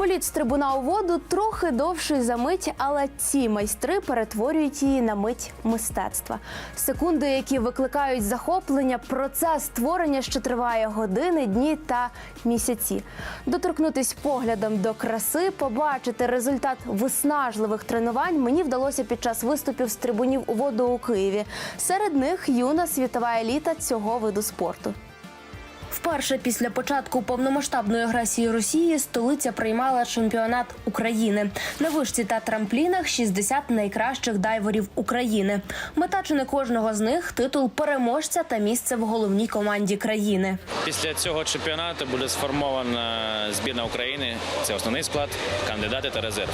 Політ з трибуна у воду трохи довший за мить, але ці майстри перетворюють її на мить мистецтва. Секунди, які викликають захоплення, процес створення, що триває години, дні та місяці. Доторкнутись поглядом до краси, побачити результат виснажливих тренувань мені вдалося під час виступів з трибунів у воду у Києві. Серед них юна світова еліта цього виду спорту. Вперше після початку повномасштабної агресії Росії столиця приймала чемпіонат України. На вишці та трамплінах 60 найкращих дайверів України. Мета чи не кожного з них титул переможця та місце в головній команді країни. Після цього чемпіонату буде сформована збірна України. Це основний склад, кандидати та резерв.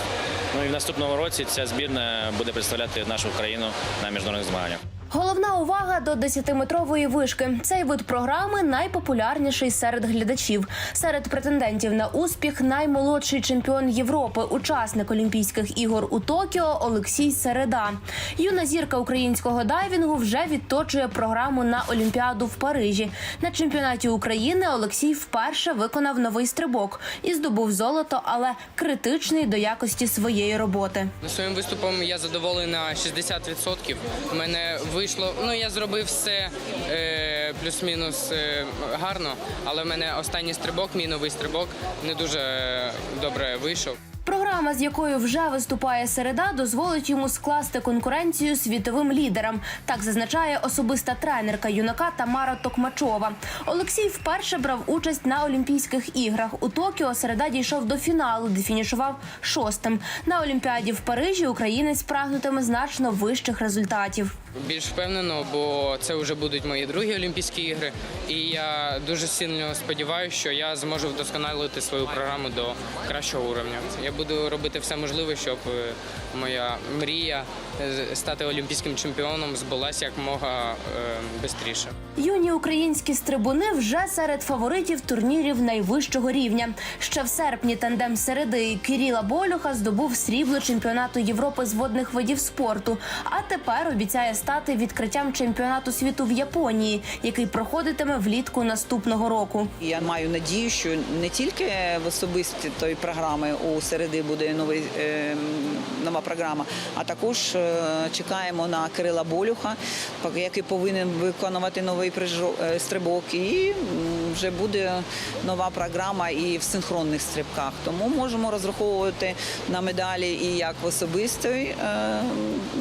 Ну і в наступному році ця збірна буде представляти нашу країну на міжнародних змаганнях. Головна увага до 10-метрової вишки. Цей вид програми найпопулярніший серед глядачів. Серед претендентів на успіх наймолодший чемпіон Європи, учасник Олімпійських ігор у Токіо Олексій Середа. Юна зірка українського дайвінгу вже відточує програму на Олімпіаду в Парижі. На чемпіонаті України Олексій вперше виконав новий стрибок і здобув золото, але критичний до якості своєї роботи. Своїм виступом я задоволений на 60%. У мене вийшло, ну я зробив все е, плюс-мінус е, гарно, але в мене останній стрибок, мій новий стрибок, не дуже добре вийшов. Програма, з якою вже виступає середа, дозволить йому скласти конкуренцію світовим лідерам. Так зазначає особиста тренерка юнака Тамара Токмачова. Олексій вперше брав участь на Олімпійських іграх. У Токіо середа дійшов до фіналу, де фінішував шостим. На Олімпіаді в Парижі українець прагнутиме значно вищих результатів. Більш впевнено, бо це вже будуть мої другі Олімпійські ігри. І я дуже сильно сподіваюся, що я зможу вдосконалити свою програму до кращого уровня. Я буду робити все можливе, щоб е, моя мрія е, стати олімпійським чемпіоном збулася як мога швидше. Юні українські стрибуни вже серед фаворитів турнірів найвищого рівня. Ще в серпні тандем середи Кирила Болюха здобув срібло чемпіонату Європи з водних видів спорту. А тепер обіцяє стати відкриттям чемпіонату світу в Японії, який проходитиме влітку наступного року. Я маю надію, що не тільки в особисті тої програми у середи буде новий, е, нова програма, а також е, чекаємо на Кирила Болюха, який повинен виконувати новий е, стрибок. І вже буде нова програма і в синхронних стрибках. Тому можемо розраховувати на медалі і як в особистих е,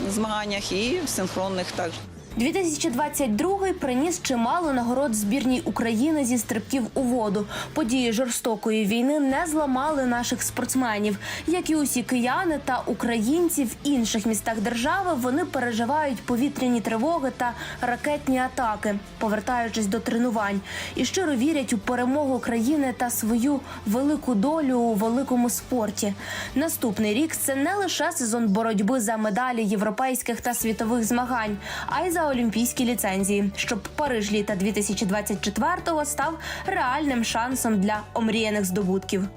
змаганнях, і в синхронних також. 2022 приніс чимало нагород збірній України зі стрибків у воду. Події жорстокої війни не зламали наших спортсменів. Як і усі кияни та українці в інших містах держави, вони переживають повітряні тривоги та ракетні атаки, повертаючись до тренувань, і щиро вірять у перемогу країни та свою велику долю у великому спорті. Наступний рік це не лише сезон боротьби за медалі європейських та світових змагань, а й за олімпійські ліцензії, щоб Париж літа 2024-го став реальним шансом для омріяних здобутків.